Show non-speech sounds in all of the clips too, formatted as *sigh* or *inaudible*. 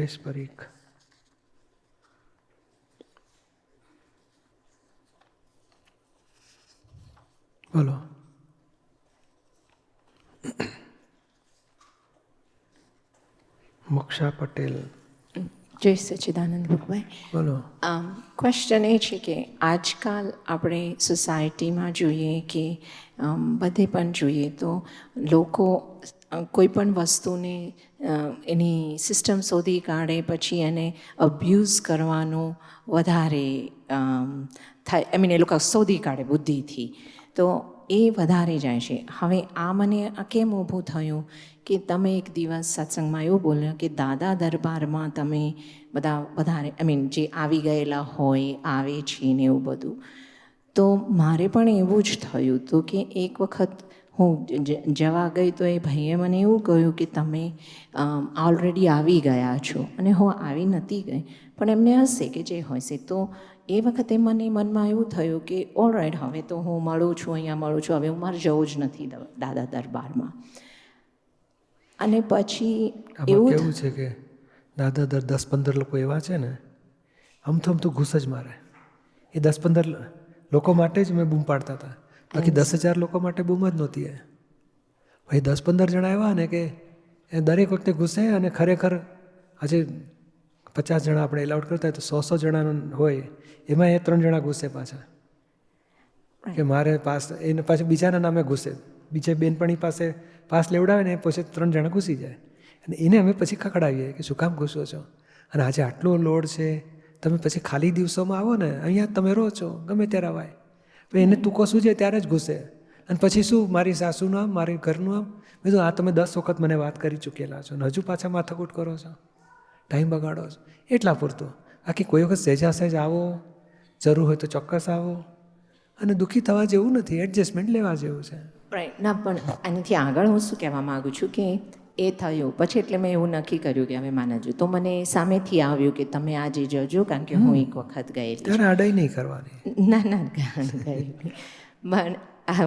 ભદ્રેશ પરીખ બોલો મોક્ષા પટેલ જય સચ્ચિદાનંદ ભગવાન બોલો ક્વેશ્ચન એ છે કે આજકાલ આપણે સોસાયટીમાં જોઈએ કે અમ, બધે પણ જોઈએ તો લોકો કોઈ પણ વસ્તુને એની સિસ્ટમ શોધી કાઢે પછી એને અબ્યુઝ કરવાનું વધારે થાય આઈ મીન એ લોકો શોધી કાઢે બુદ્ધિથી. તો એ વધારે જાય છે. હવે આ મને કેમ ઊભું થયું કે તમે એક દિવસ સત્સંગમાં એવું બોલ્યો કે દાદા દરબારમાં તમે બધા, વધારે આઈ મીન જે આવી ગયેલા હોય, આવે છે ને એવું બધું. તો મારે પણ એવું જ થયું હતું કે એક વખત હું જવા ગઈ તો એ ભાઈએ મને એવું કહ્યું કે તમે ઓલરેડી આવી ગયા છો. અને હું આવી નથી ગઈ. પણ એમને હશે કે જે હશે. તો એ વખતે મને મનમાં એવું થયું કે ઓલરાઈટ હવે તો હું મળું છું અહીંયા મળું છું. હવે હું મારે જવું જ નથી દાદા દરબારમાં. અને પછી એવું કેવું છે કે દાદા દર દસ પંદર લોકો એવા છે ને આમ તો આમ તો ઘૂસ જ મારે. એ દસ પંદર લોકો માટે જ મેં બૂમ પાડતા હતા. બાકી દસ હજાર લોકો માટે બૂમ જ નહોતી એ. ભાઈ દસ પંદર જણા એવા ને કે એ દરેક વખતે ઘૂસે અને ખરેખર આજે પચાસ જણા આપણે એલાઉડ કરતા હોય તો સો સો જણાનું હોય એમાં એ ત્રણ જણા ઘૂસે પાછા. કે મારે પાસ એને પાછું બીજાના નામે ઘૂસે. બીજે બેનપણી પાસે પાસ લેવડાવે ને એ પછી ત્રણ જણા ઘૂસી જાય. અને એને અમે પછી ખકડાવીએ કે શું કામ ઘૂસો છો? અને આજે આટલો લોડ છે તમે પછી ખાલી દિવસોમાં આવો ને અહીંયા તમે રહો છો ગમે ત્યારે પણ એને તૂકો છે? ત્યારે જ ઘૂસે. અને પછી શું? મારી સાસુનું આમ, મારી ઘરનું આમ. મેં આ તમે દસ વખત મને વાત કરી ચૂકેલા છો ને હજુ પાછા માથાકૂટ કરો છો. ટાઈમ બગાડો છો. એટલા પૂરતું. આખી કોઈ વખત સહેજા સહેજ આવો. જરૂર હોય તો ચોક્કસ આવો. અને દુઃખી થવા જેવું નથી. એડજસ્ટમેન્ટ લેવા જેવું છે. ના, પણ આનાથી આગળ હું શું કહેવા માગું છું કે એ થયું. પછી એટલે મેં એવું નક્કી કર્યું કે હવે માના જો તો મને સામેથી આવ્યું કે તમે આજે જજો કારણ કે હું એક વખત ગઈ ત્યારે આડાઈ નહીં કરવાની. ના ના ગયેલી પણ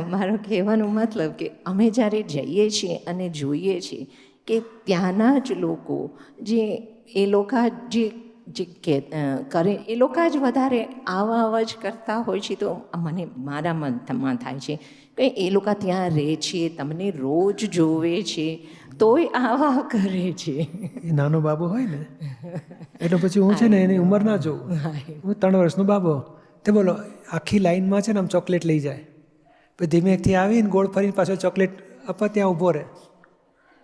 મારો કહેવાનો મતલબ કે અમે જ્યારે જઈએ છીએ અને જોઈએ છીએ કે ત્યાંના જ લોકો જે એ લોકો જે જે કે કરે એ લોકો જ વધારે આવા આવા જ કરતા હોય છે તો મને મારા મનમાં થાય છે કે એ લોકો ત્યાં રહે છે તમને રોજ જોવે છે. તોય આવા કરે છે. એ નાનો બાબો હોય ને એટલે પછી હું છે ને એની ઉંમર ના જોઉં. હું ત્રણ વર્ષનો બાબો. તે બોલો આખી લાઈનમાં છે ને આમ ચોકલેટ લઈ જાય. પછી ધીમેકથી આવીને ગોળ ફરીને પાછો ચોકલેટ આપવા ત્યાં ઊભો રહે.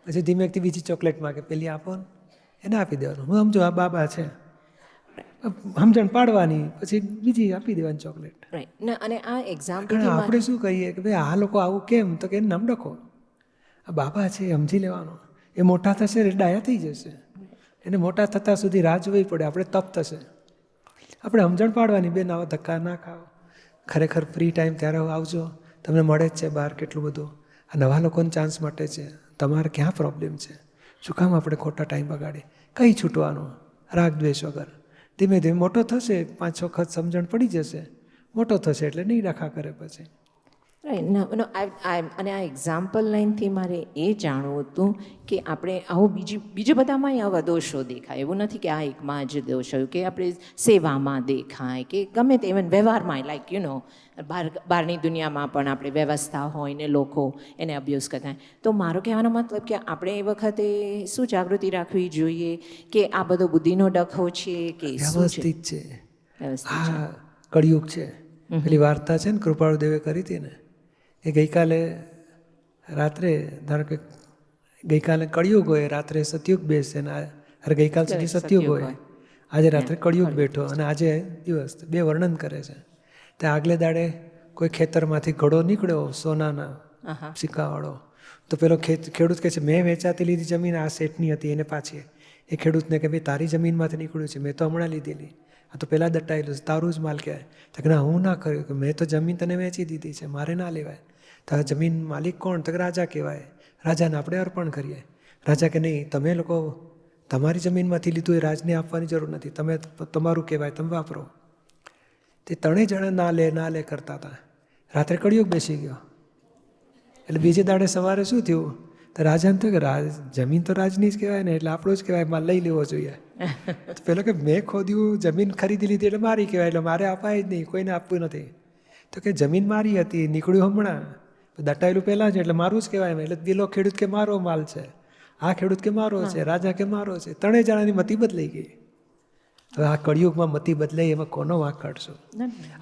પછી ધીમેકથી બીજી ચોકલેટ માગે પેલી આપો ને. એને આપી દેવાનું. હું સમજો આ બાબા છે. સમજણ પાડવાની પછી બીજી આપી દેવાની ચોકલેટ. રાઈટ અને આ એક્ઝામ્પલ આપણે શું કહીએ કે ભાઈ આ લોકો આવું કેમ? તો કે નામ લખો આ બાબા છે, સમજી લેવાનો. એ મોટા થશે એટલે ડાયા થઈ જશે. એને મોટા થતાં સુધી રાહ જોવી પડે, આપણે તપ થશે. આપણે સમજણ પાડવાની, બેન, આવા ધક્કા ના ખાઓ. ખરેખર ફ્રી ટાઈમ ત્યારે આવજો. તમને મળે જ છે બહાર કેટલું બધું. આ નવા લોકોને ચાન્સ માટે છે. તમારે ક્યાં પ્રોબ્લેમ છે? શું કામ આપણે ખોટા ટાઈમ બગાડીએ? કંઈ છૂટવાનું. રાગ દ્વેષ વગર. ધીમે ધીમે મોટો થશે પાંચ છ વખત સમજણ પડી જશે. મોટો થશે એટલે નહીં રાખા કરે પછી. રાઈટ નો આઈ અને આ એક્ઝામ્પલ લાઈનથી મારે એ જાણવું હતું કે આપણે આવું બીજી બીજા બધામાં આવા દોષો દેખાય. એવું નથી કે આ એકમાં જ દોષ હોય કે આપણે સેવામાં દેખાય કે ગમે તે ઇવન વ્યવહારમાં લાઈક યુ નો બહાર બહારની દુનિયામાં પણ આપણે વ્યવસ્થા હોય ને લોકો એને અબ્યુઝ કરતા તો મારો કહેવાનો મતલબ કે આપણે એ વખતે શું જાગૃતિ રાખવી જોઈએ? કે આ બધો બુદ્ધિનો ડખો છે કે વ્યવસ્થિત છે. કળિયુગ છે. પેલી વાર્તા છે ને કૃપાળુદેવે કરી હતી ને? એ ગઈકાલે રાત્રે ધારો કે ગઈકાલે કળિયુગ હોય રાત્રે સતયુગ બેસે ને આ- અરે ગઈકાલ સુધી સતયુગ હોય. આજે રાત્રે કળિયુગ બેઠો અને આજે દિવસ બે વર્ણન કરે છે. તે આગલે દાડે કોઈ ખેતરમાંથી ઘડો નીકળ્યો સોનાના સિક્કાવાળો. તો પેલો ખેત ખેડૂત કહે છે મેં વેચાતી લીધી જમીન આ શેઠની હતી એને પાછી. એ ખેડૂતને કે ભાઈ તારી જમીનમાંથી નીકળ્યું છે મેં તો હમણાં લીધેલી. આ તો પહેલાં દટાયેલું છે તારું જ માલ કહેવાય. તો કે ના હું ના કર્યું કે મેં તો જમીન તને વેચી દીધી છે મારે ના લેવાય. તો આ જમીન માલિક કોણ? તો રાજા કહેવાય. રાજાને આપણે અર્પણ કરીએ. રાજા કે નહીં, તમે લોકો તમારી જમીનમાંથી લીધું એ રાજને આપવાની જરૂર નથી. તમે તમારું કહેવાય, તમે વાપરો. તે ત્રણેય જણા ના લે ના લે કરતા હતા. રાત્રે કળિયુગ બેસી ગયો. એટલે બીજે દાડે સવારે શું થયું? તો રાજાને થયું કે રાજ, જમીન તો રાજની જ કહેવાય ને, એટલે આપણો જ કહેવાય, મારે લઈ લેવો જોઈએ. પેલો કે, મેં ખોદ્યું, જમીન ખરીદી લીધી એટલે મારી કહેવાય, એટલે મારે અપાય જ નહીં, કોઈને આપવું નથી. તો કે, જમીન મારી હતી, નીકળ્યું હમણાં. દટાયેલું પહેલાં છે એટલે મારું જ કહેવાય એટલે પેલો ખેડૂત કે મારો માલ છે આ ખેડૂત કે મારો છે રાજા કે મારો છે ત્રણેય જણાની મતી બદલાઈ ગઈ. હવે આ કળિયુગમાં મતી બદલાઈ એમાં કોનો વાંક કાઢશો?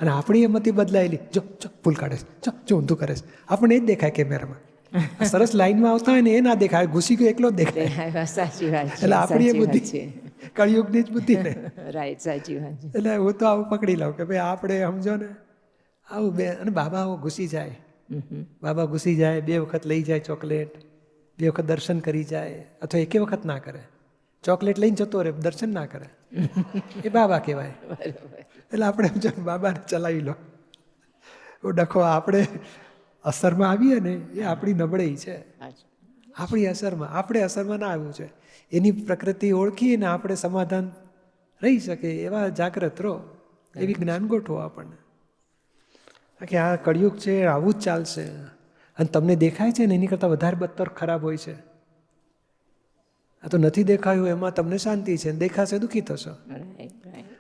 અને આપણી એ મતી બદલાયેલી જો જો ભૂલ કાઢે છે. જો જો ઊંધું કરે છે. આપણને એ જ દેખાય કેમેરામાં. સરસ લાઈનમાં આવતા હોય ને એ ના દેખાય ઘૂસી ગયો એકલો જ દેખાય. સાચી વાત એટલે આપણી એ બુદ્ધિ છે. કળિયુગની જ બુદ્ધિ ને. *laughs* રાઈટ સાચી વાત એટલે હું તો આવું પકડી લઉં કે ભાઈ આપણે સમજો ને આવું બે અને બાબા આવો ઘૂસી જાય. બાબા ઘૂસી જાય બે વખત લઈ જાય ચોકલેટ બે વખત દર્શન કરી જાય અથવા એકે વખત ના કરે. ચોકલેટ લઈને જતો રહે દર્શન ના કરે. એ બાબા કહેવાય. એટલે આપણે એમ ને બાબાને ચલાવી લો. ડખો આપણે અસરમાં આવીએ ને એ આપણી નબળાઈ છે. આપણી અસરમાં આપણે અસરમાં ના આવ્યું છે. એની પ્રકૃતિ ઓળખીને આપણે સમાધાન રહી શકે એવા જાગ્રત રહો. એવી જ્ઞાન ગોઠવો આપણને. કે આ કળિયુગ છે આવું જ ચાલશે. અને તમને દેખાય છે ને એની કરતાં વધારે બદતર ખરાબ હોય છે. આ તો નથી દેખાયું એમાં તમને શાંતિ છે દેખાશે દુઃખી થશો.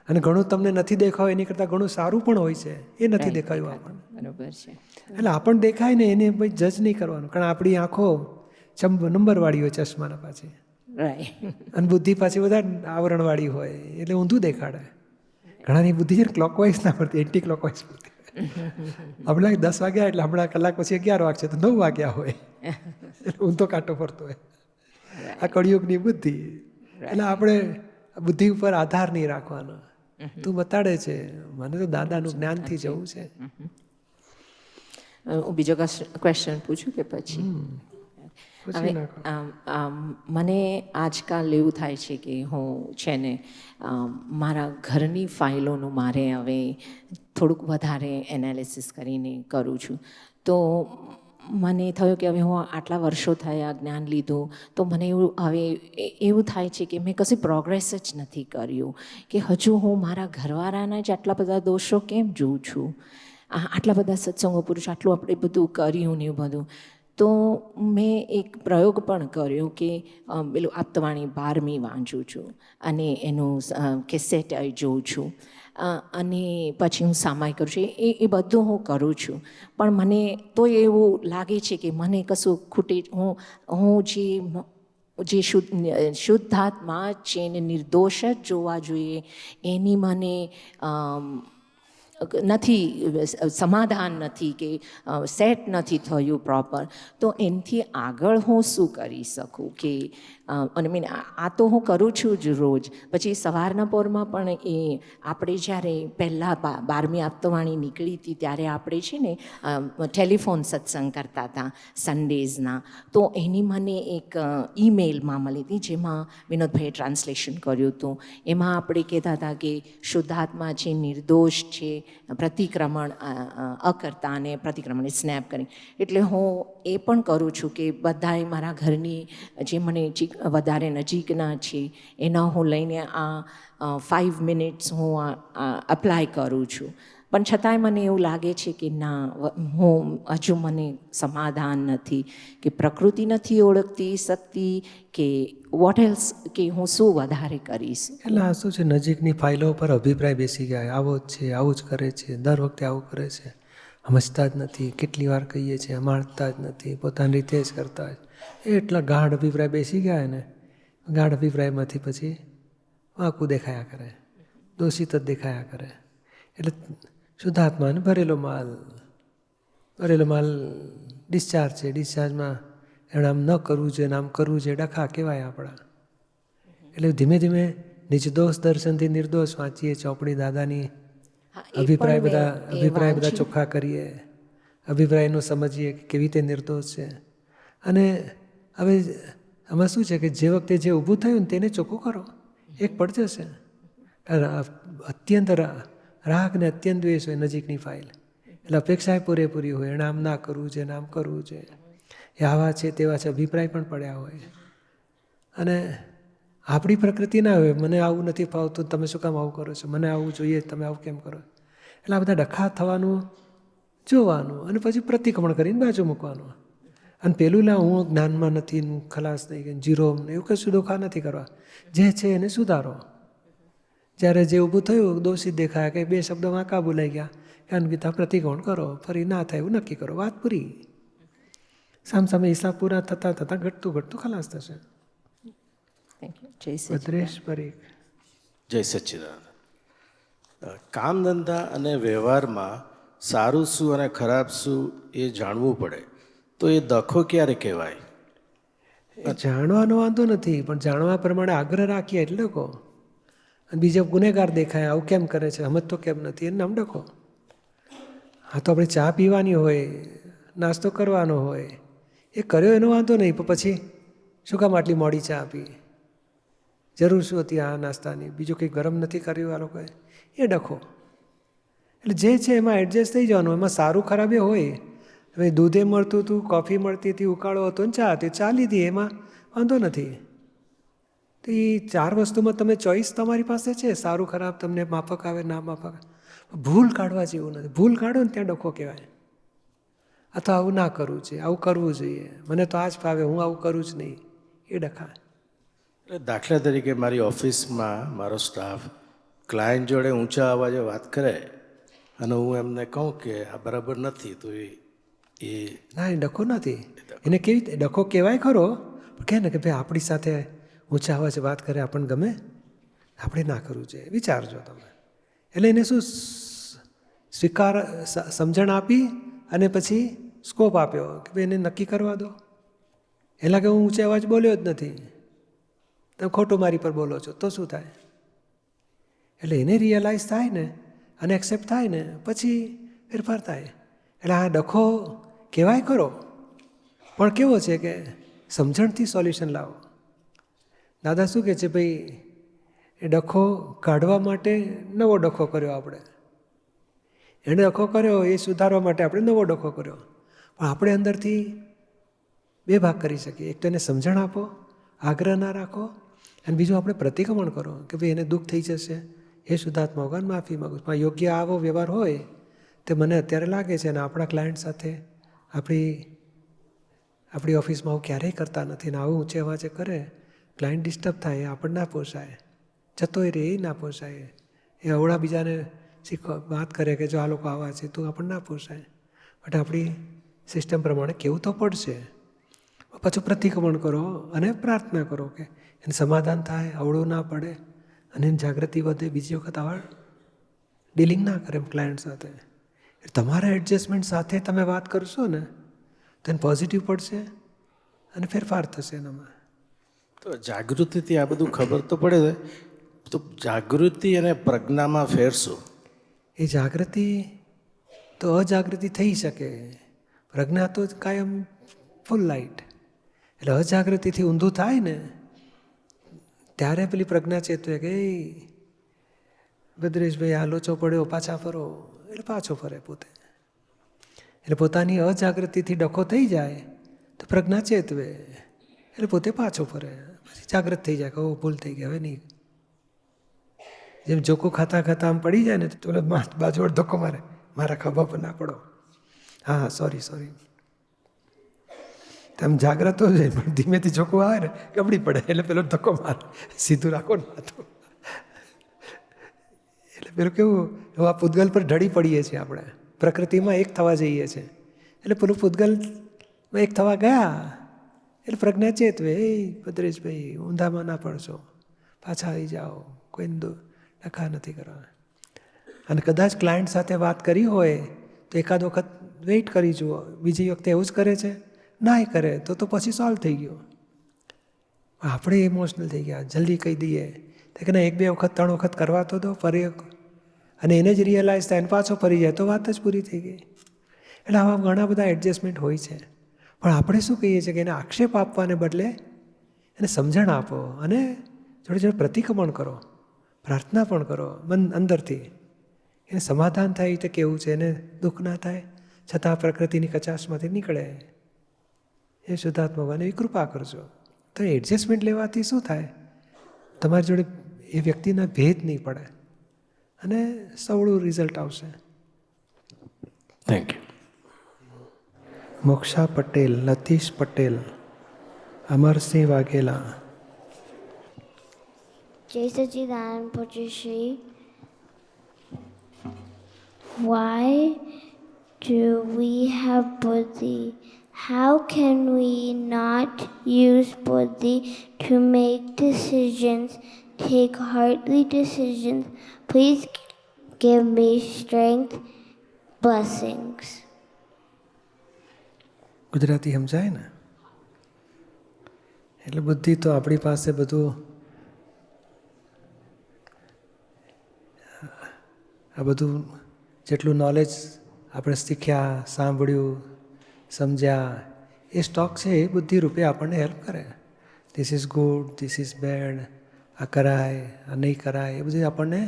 અને ઘણું તમને નથી દેખાયું એની કરતાં ઘણું સારું પણ હોય છે. એ નથી દેખાયું આપણને. બરોબર છે. એટલે આપણને દેખાય ને એને ભાઈ જજ નહીં કરવાનું. કારણ આપણી આંખો નંબરવાળી હોય ચશ્માના પાછી. અને બુદ્ધિ પાછી વધારે આવરણવાળી હોય એટલે ઊંધું દેખાડે. ઘણાની બુદ્ધિ છે ને ક્લોકવાઇઝ ના પડતી એન્ટી ક્લોકવાઇઝ પડતી હમણાં દસ વાગ્યા એટલે હમણાં કલાક પછી અગિયાર વાગશે તો નવ વાગ્યા હોય. એટલે ઊંધો કાંટો ફરતો હોય. આ કળિયુગની બુદ્ધિ. એટલે આપણે બુદ્ધિ ઉપર આધાર નહીં રાખવાનો. તું બતાડે છે. મને તો દાદાનું જ્ઞાનથી જવું છે. હું બીજો ક્વેશ્ચન પૂછું કે પછી? પૂછી હવે મને આજકાલ એવું થાય છે કે હું છે ને મારા ઘરની ફાઇલોનું મારે હવે થોડુંક વધારે એનાલિસિસ કરીને કરું છું. તો મને થયું કે હવે હું આટલા વર્ષો થયા જ્ઞાન લીધું તો મને એવું હવે એવું થાય છે કે મેં કશી પ્રોગ્રેસ જ નથી કર્યું કે હજુ હું મારા ઘરવાળાના જ આટલા બધા દોષો કેમ જોઉં છું? આટલા બધા સત્સંગો પુરુષ આટલું આપણે બધું કર્યું ને એવું બધું. તો મેં એક પ્રયોગ પણ કર્યો કે પેલું આપતવાણી બારમી વાંચું છું અને એનું કેસેટ જોઉં છું. અને પછી હું સામાય કરું છું. એ એ બધું હું કરું છું. પણ મને તો એવું લાગે છે કે મને કશું ખૂટે હું હું જે જે શુદ્ધ શુદ્ધાત્મા છે એને નિર્દોષ જ જોવા જોઈએ. એની મને નથી, સમાધાન નથી કે સેટ નથી થયું પ્રોપર તો એનાથી આગળ હું શું કરી શકું કે અને મીન આ તો હું કરું છું જ રોજ. પછી સવારના પોરમાં પણ એ આપણે જ્યારે પહેલાં બારમી આપતવાણી નીકળી હતી ત્યારે આપણે છે ને ટેલિફોન સત્સંગ કરતા હતા સન્ડેઝના તો એની મને એક ઈમેલમાં મળી હતી જેમાં વિનોદભાઈએ ટ્રાન્સલેશન કર્યું હતું. એમાં આપણે કહેતા હતા કે શુદ્ધાત્મા છે, નિર્દોષ છે, પ્રતિક્રમણ અકર્તા અને પ્રતિક્રમણને સ્નેપ કરી. એટલે હું એ પણ કરું છું કે બધાએ મારા ઘરની જે મને વધારે નજીકના છે, એના હું લઈને આ ફાઇવ મિનિટ્સ હું અપ્લાય કરું છું. પણ છતાંય મને એવું લાગે છે કે ના હું હજુ મને સમાધાન નથી, કે પ્રકૃતિ નથી ઓળખતી, શક્તિ, કે વોટ એલ્સ કે હું શું વધારે કરીશ? એટલે આ શું છે, નજીકની ફાઇલો પર અભિપ્રાય બેસી ગયા, આવો જ છે, આવું જ કરે છે, દર વખતે આવું કરે છે. સમજતા જ નથી, કેટલી વાર કહીએ છીએ, માણતા જ નથી, પોતાની રીતે જ કરતા જ. એટલા ગાઢ અભિપ્રાય બેસી ગયા ને ગાઢ અભિપ્રાયમાંથી પછી વાંકું દેખાયા કરે દોષિત જ દેખાયા કરે. એટલે શુદ્ધાત્માને ભરેલો માલ ભરેલો માલ ડિસ્ચાર્જ છે. ડિસ્ચાર્જમાં એણે આમ ન કરવું જોઈએ આમ કરવું જોઈએ ડખા કહેવાય આપણા. એટલે ધીમે ધીમે નિર્દોષ દર્શનથી નિર્દોષ વાંચીએ ચોપડી દાદાની અભિપ્રાય બધા અભિપ્રાય બધા ચોખ્ખા કરીએ. અભિપ્રાયનું સમજીએ કે કેવી રીતે નિર્દોષ છે. અને હવે આમાં શું છે કે જે વખતે જે ઊભું થયું ને તેને ચોખ્ખું કરો. એક પડ જશે. અત્યંત રા- રાગ ને અત્યંત દ્વેષ હોય નજીકની ફાઇલ એટલે અપેક્ષાએ પૂરેપૂરી હોય. એને આમ ના કરવું છે નામ કરવું છે. એ આવા છે, તેવા છે, અભિપ્રાય પણ પડ્યા હોય. અને આપણી પ્રકૃતિ ના હોય. મને આવું નથી ફાવતું, તમે શું કામ આવું કરો છો? મને આવું જોઈએ, તમે આવું કેમ કરો? એટલે આ બધા ડખા થવાનું, જોવાનું અને પછી પ્રતિક્રમણ કરીને બાજુ મૂકવાનું. અને પેલું લા હું જ્ઞાનમાં નથી હું ખલાસ થઈ ગઈ જીરો એવું કશું દોખા નથી કરવા. જે છે એને સુધારો. જ્યારે જે ઊભું થયું દોષિત દેખાય કે બે શબ્દો વાંકા બોલાઈ ગયા. કે અન્વિતા પ્રતિકોણ કરો ફરી ના થાય એવું નક્કી કરો. વાત પૂરી. સામસામે હિસાબ પૂરા થતાં થતાં ઘટતું ઘટતું ખલાસ થશે. ભદ્રેશ પરીખ. જય સચ્ચિદાનંદ કામ ધંધા અને વ્યવહારમાં સારું શું અને ખરાબ શું એ જાણવું પડે. તો એ દખો ક્યારે કહેવાય? જાણવાનો વાંધો નથી, પણ જાણવા પ્રમાણે આગ્રહ રાખીએ એટલે કહો. અને બીજો ગુનેગાર દેખાય, આવું કેમ કરે છે? સમજ તો કેમ નથી? એને નામ ડખો. હા, તો આપણે ચા પીવાની હોય, નાસ્તો કરવાનો હોય, એ કર્યો એનો વાંધો નહીં, પણ પછી શું કામ આટલી મોડી ચા આપી જરૂર શું હતી આ નાસ્તાની? બીજું કંઈ ગરમ નથી કર્યું આ લોકોએ? એ ડખો. એટલે જે છે એમાં એડજસ્ટ થઈ જવાનું, એમાં સારું ખરાબ એ હોય. હવે દૂધે મળતું હતું કોફી મળતી હતી, ઉકાળો હતો ને ચા હતી ચા લીધી એમાં. વાંધો નથી. તો એ ચાર વસ્તુમાં તમે ચોઈસ તમારી પાસે છે? સારું, ખરાબ, તમને માફક આવે, ના માફક. ભૂલ કાઢવા જેવું નથી. ભૂલ કાઢો ને ત્યાં ડખો કહેવાય. અથવા આવું ના કરવું છે આવું કરવું જોઈએ. મને તો આ જ ફાવે, હું આવું કરું જ નહીં. એ ડખા. એટલે દાખલા તરીકે મારી ઓફિસમાં મારો સ્ટાફ ક્લાયન્ટ જોડે ઊંચા અવાજે વાત કરે અને હું એમને કહું કે આ બરાબર નથી, તો એ એ ના એ ડખો નથી. એને કેવી રીતે ડખો કહેવાય ખરો? કહે ને કે ભાઈ આપણી સાથે ઊંચા અવાજે વાત કરે આપણને ગમે? આપણે ના કરવું જોઈએ. વિચારજો તમે. એટલે એને શું સ્વીકાર સમજણ આપી અને પછી સ્કોપ આપ્યો કે ભાઈ એને નક્કી કરવા દો. એલા કે હું ઊંચે અવાજ બોલ્યો જ નથી. તમે ખોટું મારી પર બોલો છો તો શું થાય? એટલે એને રિયલાઇઝ થાય ને અને એક્સેપ્ટ થાય ને પછી ફેરફાર થાય. એટલે આ ડખો કહેવાય ખરો. પણ કેવો છે કે સમજણથી સોલ્યુશન લાવો. દાદા શું કહે છે ભાઈ, એ ડખો કાઢવા માટે નવો ડખો કર્યો આપણે. એણે ડખો કર્યો, એ સુધારવા માટે આપણે નવો ડખો કર્યો. પણ આપણે અંદરથી બે ભાગ કરી શકીએ. એક તો એને સમજણ આપો, આગ્રહ ના રાખો, અને બીજું આપણે પ્રતિક્રમણ કરો કે ભાઈ એને દુઃખ થઈ જશે. એ શુદ્ધાત્મા, ભગવાન, માફી માગું છું. યોગ્ય આવો વ્યવહાર હોય, તે મને અત્યારે લાગે છે અને આપણા ક્લાયન્ટ સાથે આપણી આપણી ઓફિસમાં આવું ક્યારેય કરતા નથી ને આવું ઊંચે વાંચે કરે ક્લાયન્ટ ડિસ્ટર્બ થાય આપણને ના પોસાય. જતો એ રે, એ ના પોસાય. એ અવળા બીજાને શીખવા, વાત કરે કે જો આ લોકો આવા છે, તો આપણને ના પોસાય. બટ આપણી સિસ્ટમ પ્રમાણે કેવું તો પડશે. પાછું પ્રતિક્રમણ કરો અને પ્રાર્થના કરો કે એને સમાધાન થાય અવળું ના પડે, અને જાગૃતિ વધે, બીજી વખત આવા ડીલિંગ ના કરે ક્લાયન્ટ સાથે. તમારા એડજસ્ટમેન્ટ સાથે તમે વાત કરશો ને તો એને પોઝિટિવ પડશે અને ફેરફાર થશે એનામાં તો જાગૃતિથી આ બધું ખબર તો પડે છે તો જાગૃતિ અને પ્રજ્ઞામાં ફેરશો. એ જાગૃતિ તો અજાગૃતિ થઈ શકે. પ્રજ્ઞા તો કાયમ ફૂલ લાઇટ એટલે અજાગૃતિથી ઊંધું થાય ને ત્યારે પેલી પ્રજ્ઞા ચેતવે કે "એ, ભદ્રેશભાઈ આ લોચો પડ્યો પાછા ફરો. એટલે પાછો ફરે પોતે. એટલે પોતાની અજાગૃતિથી ડખો થઈ જાય તો પ્રજ્ઞા ચેતવે. એટલે પોતે પાછો ફરે. પછી જાગૃત થઈ જાય કે ઓ ભૂલ થઈ ગઈ, હવે નહીં. જેમ જોકો ખાતા ખાતા આમ પડી જાય ને, તો મા- બાજુ ધક્કો મારે. મારા ખભા પર ના પડો હા હા સોરી સોરી તેમ જાગ્રત છે, પણ ધીમેથી જોકો આવે ને, ગબડી પડે. એટલે પેલો ધક્કો મારે. સીધું રાખો ને માથું પેલું કેવું, હવે આ પૂતગલ પર ઢળી પડીએ છીએ આપણે. પ્રકૃતિમાં એક થવા જઈએ છીએ. એટલે પેલું પૂતગલ એક થવા ગયા. એટલે પ્રજ્ઞા ચેતવે એ ભદ્રેશભાઈ, ઊંધામાં ના પડશો. પાછા આવી જાઓ. કોઈ ડખા નથી કરવા અને કદાચ ક્લાયન્ટ સાથે વાત કરી હોય, તો એકાદ વખત વેઇટ કરી જુઓ. બીજી વખતે એવું જ કરે છે? ના, એ કરે. તો તો પછી સોલ્વ થઈ ગયો. આપણે ઇમોશનલ થઈ ગયા. જલ્દી કહી દઈએ. કે ના, એક બે વખત, ત્રણ વખત કરવા તો દો. ફરી અને એને જ રિયલાઇઝ થાય અને પાછો ફરી જાય, તો વાત જ પૂરી થઈ ગઈ. એટલે આવા ઘણા બધા એડજસ્ટમેન્ટ હોય છે. પણ આપણે શું કહીએ છીએ કે એને આક્ષેપ આપવાને બદલે એને સમજણ આપો અને જોડે જોડે પ્રતિક્રમણ કરો, પ્રાર્થના પણ કરો મન અંદરથી. એને સમાધાન થાય એ કેવું છે? એને દુઃખ ના થાય? છતાં પ્રકૃતિની કચાશમાંથી નીકળે. એ શુદ્ધાત્મા ભગવાન કૃપા કરજો. તો એડજસ્ટમેન્ટ લેવાથી શું થાય? તમારી જોડે એ વ્યક્તિના ભેદ નહીં પડે. અને સવળું રિઝલ્ટ આવશે થેન્ક યુ મોક્ષા પટેલ લતીશ પટેલ અમરસિંહ વાઘેલા જય Sachidanand Pujishri. Why do we have buddhi? How can we not use buddhi to make decisions, take heartly decisions? Please give me strength, blessings. Gujarati સમજાય ને એટલે બુદ્ધિ તો આપણી પાસે બધું આ બધું જેટલું નોલેજ આપણે શીખ્યા સાંભળ્યું સમજ્યા એ સ્ટોક છે એ બુદ્ધિ રૂપે આપણને હેલ્પ કરે this is good this is bad આ કરાય આ નહીં કરાય એ બધું આપણને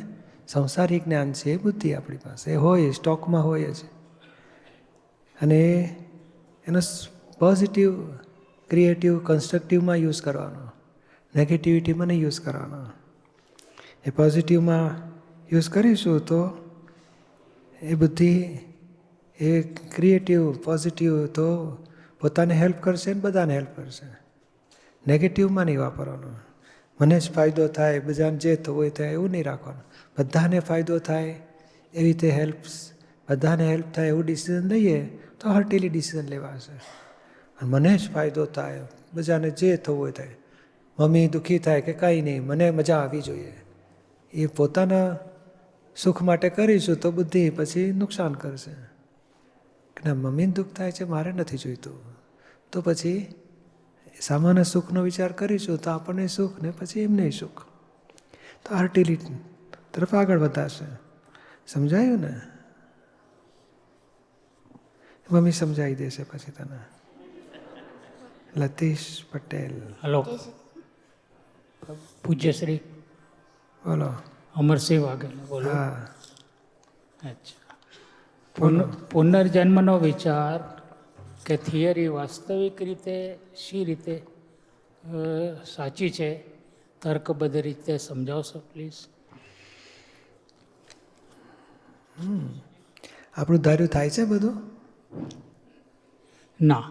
સંસારિક જ્ઞાન છે, એ બુદ્ધિ આપણી પાસે. હોય સ્ટોકમાં હોય જ. અને એનો પોઝિટિવ ક્રિએટિવ કન્સ્ટ્રક્ટિવમાં યુઝ કરવાનો. નેગેટિવિટીમાં નહીં યુઝ કરવાનો. એ પોઝિટિવમાં યુઝ કરીશું તો એ બુદ્ધિ, એ ક્રિએટિવ પોઝિટિવ તો પોતાને હેલ્પ કરશે ને બધાને હેલ્પ કરશે. નેગેટિવમાં નહીં વાપરવાનું. મને જ ફાયદો થાય, બધાને જે થવું હોય થાય એવું નહીં રાખવાનું. બધાને ફાયદો થાય એવી રીતે હેલ્પ બધાને હેલ્પ થાય એવું ડિસિઝન લઈએ તો હર્ટેલી ડિસિઝન લેવાશે. મને જ ફાયદો થાય, બધાને જે થવું હોય થાય. મમ્મી દુઃખી થાય કે કાંઈ નહીં, મને મજા આવી જોઈએ. એ પોતાના સુખ માટે કરીશું તો બુદ્ધિ પછી નુકસાન કરશે. કે ના, મમ્મીને દુઃખ થાય છે, મારે નથી જોઈતું. તો પછી સામાન્ય સુખનો વિચાર કરીશું તો આપણને સુખ ને પછી એમને સુખ. તો આર્ટિલિટ તરફ આગળ વધારશે. સમજાયું ને? મમ્મી સમજાવી દેશે પછી તને. લતીશ પટેલ. હલો. પૂજ્યશ્રી. બોલો. અમરસિંહ વાઘેલા બોલો. હા. અચ્છા. પુન- પુનર્જન્મનો વિચાર કે થિયરી વાસ્તવિક રીતે શી રીતે સાચી છે? તર્કબદ્ધ રીતે સમજાવશો પ્લીઝ. આપણું ધાર્યું થાય છે બધું? ના.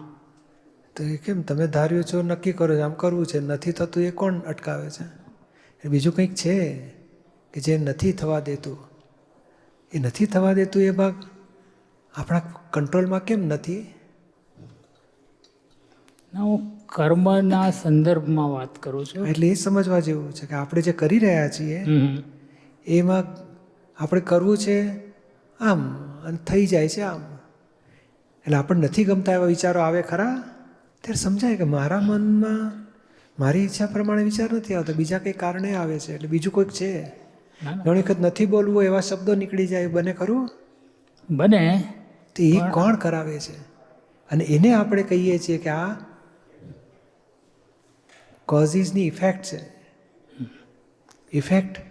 તો એ કેમ? તમે ધાર્યું છો નક્કી કરો છો આમ કરવું છે નથી થતું એ કોણ અટકાવે છે? એ બીજું કંઈક છે કે જે નથી થવા દેતું. એ નથી થવા દેતું એ ભાગ આપણા કંટ્રોલમાં કેમ નથી? ના હું કર્મના સંદર્ભમાં વાત કરું છું. એટલે એ સમજવા જેવું છે કે આપણે જે કરી રહ્યા છીએ એમાં આપણે કરવું છે આમ અને થઈ જાય છે આમ. એટલે આપણને નથી ગમતા એવા વિચારો આવે ખરા? ત્યારે સમજાય કે મારા મનમાં મારી ઈચ્છા પ્રમાણે વિચાર નથી આવતો. બીજા કંઈ કારણે આવે છે? એટલે બીજું કોઈક છે? ઘણી વખત નથી બોલવું એવા શબ્દો નીકળી જાય બને ખરું? બને. તો એ કોણ કરાવે છે? અને એને આપણે કહીએ છીએ કે આ કોઝિસની ઇફેક્ટ છે effect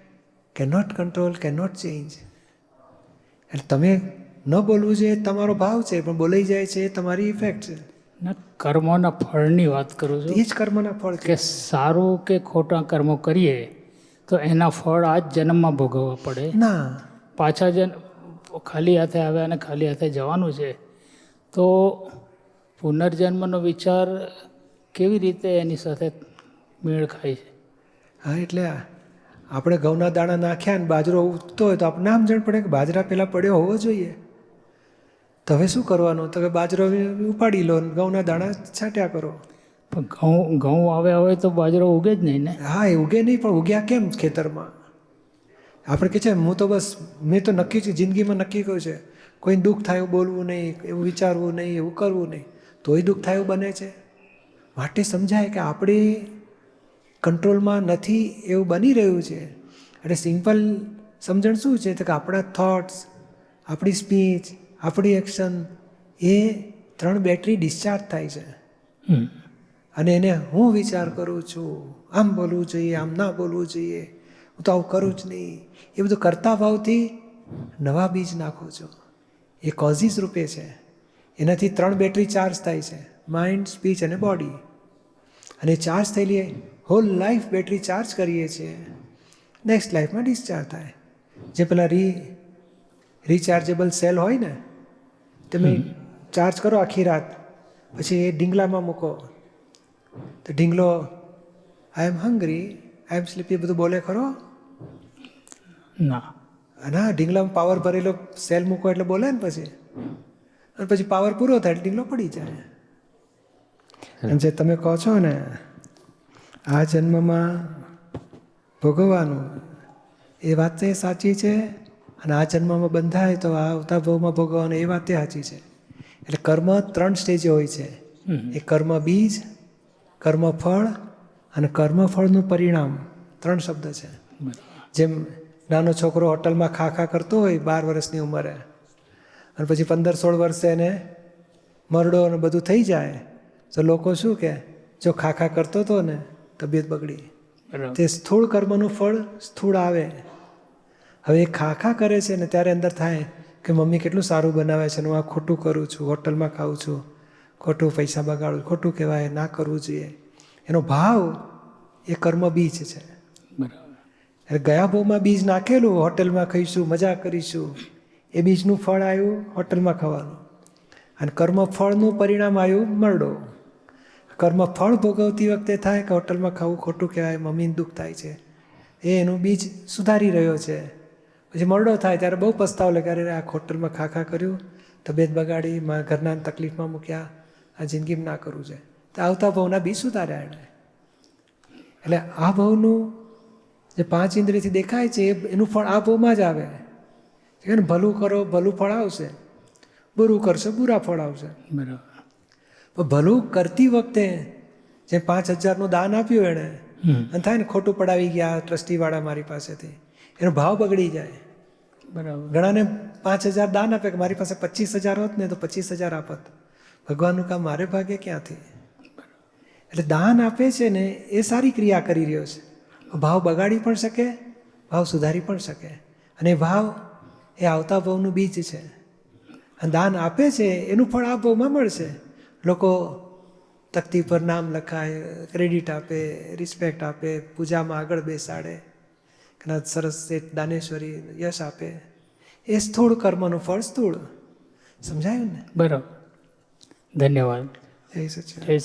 cannot control cannot change એટલે તમે ન બોલવું જોઈએ તમારો ભાવ છે પણ બોલાઈ જાય છે તમારી ઇફેક્ટ છે. ના કર્મોના ફળની વાત કરું છું એ જ કર્મના ફળ કે સારું કે ખોટા કર્મો કરીએ તો એના ફળ આ જ જન્મમાં ભોગવવા પડે. ના. પાછા જન ખાલી હાથે આવ્યા અને ખાલી હાથે જવાનું છે. તો પુનર્જન્મનો વિચાર કેવી રીતે એની સાથે મેળ ખાય છે. હા એટલે આપણે ઘઉંના દાણા નાખ્યા ને બાજરો ઉગતો હોય તો આપણે નામ જણ પડે કે બાજરા પહેલાં પડ્યો હોવો જોઈએ. તો હવે શું કરવાનું? તો કે બાજરો ઉપાડી લો ને ઘઉંના દાણા છાંટ્યા કરો. પણ ઘઉં ઘઉં આવ્યા હોય તો બાજરો ઉગે જ નહીં ને? હા એ ઉગે નહીં પણ ઉગ્યા કેમ ખેતરમાં? આપણે કે છે હું તો બસ મેં તો નક્કી છે જિંદગીમાં નક્કી કર્યું છે. કોઈ દુઃખ થાય એવું બોલવું નહીં એવું વિચારવું નહીં એવું કરવું નહીં. તોય દુઃખ થાય એવું બને છે. માટે સમજાય કે આપણે કંટ્રોલમાં નથી એવું બની રહ્યું છે. એટલે સિમ્પલ સમજણ શું છે? તો કે આપણા થોટ્સ આપણી સ્પીચ આપણી એક્શન એ ત્રણ બેટરી ડિસ્ચાર્જ થાય છે. અને એને હું વિચાર કરું છું આમ બોલવું જોઈએ આમ ના બોલવું જોઈએ હું તો આવું કરું જ નહીં. એ બધું કરતા ભાવથી નવા બીજ નાખું છું. એ કોઝિસ રૂપે છે. એનાથી ત્રણ બેટરી ચાર્જ થાય છે. માઇન્ડ સ્પીચ અને બોડી અને ચાર્જ થયેલી હોલ લાઈફ બેટરી ચાર્જ કરીએ છીએ. નેક્સ્ટ લાઈફમાં ડિસ્ચાર્જ થાય. જે પેલા રી રિચાર્જેબલ સેલ હોય ને તમે ચાર્જ કરો આખી રાત પછી એ ઢીંગલામાં મૂકો. તો ઢીંગલો આઈ am hungry I M sleepy બધું બોલે ખરો? ના. ના ઢીંગલામાં પાવર ભરેલો સેલ મૂકો એટલે બોલે ને પછી. અને પછી પાવર પૂરો થાય એટલે ઢીંગલો પડી જાય. અને જે તમે કહો છો ને આ જન્મમાં ભોગવવાનું. એ વાત તો એ સાચી છે અને આ જન્મમાં બંધાય તો આ આવતા ભાવમાં ભોગવવાનું એ વાત સાચી છે. એટલે કર્મ ત્રણ સ્ટેજે હોય છે. એ કર્મ બીજ કર્મ ફળ અને કર્મ ફળનું પરિણામ. ત્રણ શબ્દ છે. જેમ નાનો છોકરો હોટલમાં ખા ખા કરતો હોય બાર વર્ષની ઉંમરે અને પછી પંદર સોળ વર્ષે એને મરડો અને બધું થઈ જાય તો લોકો શું કે જો ખા ખા કરતો હતો ને તબિયત બગડી. તે સ્થૂળ કર્મનું ફળ સ્થૂળ આવે. હવે એ ખા ખા કરે છે ને ત્યારે અંદર થાય કે મમ્મી કેટલું સારું બનાવે છે હું આ ખોટું કરું છું હોટલમાં ખાઉં છું. ખોટું પૈસા બગાડું ખોટું કહેવાય ના કરવું જોઈએ. એનો ભાવ એ કર્મ બીજ છે. બરાબર. એટલે ગયા ભાવમાં બીજ નાખેલું હોટલમાં ખાઈશું મજા કરીશું. એ બીજનું ફળ આવ્યું હોટલમાં ખાવાનું. અને કર્મ ફળનું પરિણામ આવ્યું મરડો. કર્મ ફળ ભોગવતી વખતે થાય કે હોટલમાં ખાવું ખોટું કહેવાય, મમ્મીને દુઃખ થાય છે. એ એનું બીજ સુધારી રહ્યો છે. પછી મરડો થાય ત્યારે બહુ પસ્તાવ લે કે આ હોટલમાં ખા ખા કર્યું, તબિયત બગાડી, મારા ઘરના તકલીફમાં મૂક્યા. આ જિંદગીમાં ના કરવું છે. તો આવતા ભાવના બીજ સુધાર્યા એણે. એટલે આ ભાવનું જે પાંચ ઇન્દ્રિયથી દેખાય છે એનું ફળ આ ભાવમાં જ આવે. છે ભલું કરો, ભલું ફળ આવશે. બુરું કરશો, બુરા ફળ આવશે. બરાબર. ભલું કરતી વખતે જે પાંચ હજારનું દાન આપ્યું એણે અને થાય ને ખોટું પડાવી ગયા ટ્રસ્ટીવાળા મારી પાસેથી એનો ભાવ બગડી જાય. બરાબર. ઘણાને પાંચ હજાર દાન આપે કે મારી પાસે પચીસ હજાર હોત ને તો પચીસ હજાર આપત. ભગવાનનું કામ મારે ભાગે ક્યાંથી? એટલે દાન આપે છે ને એ સારી ક્રિયા કરી રહ્યો છે. ભાવ બગાડી પણ શકે ભાવ સુધારી પણ શકે. અને ભાવ એ આવતા ભાવનું બીજ છે. અને દાન આપે છે એનું ફળ આ ભાવમાં મળશે. લોકો તકતી પર નામ લખાય ક્રેડિટ આપે રિસ્પેક્ટ આપે પૂજામાં આગળ બેસાડે કદાચ સરસ શેઠ દાનેશ્વરી યશ આપે. એ સ્થૂળ કર્મનું ફળ સ્થૂળ. સમજાયું ને? બરાબર. ધન્યવાદ. જય સચિન જય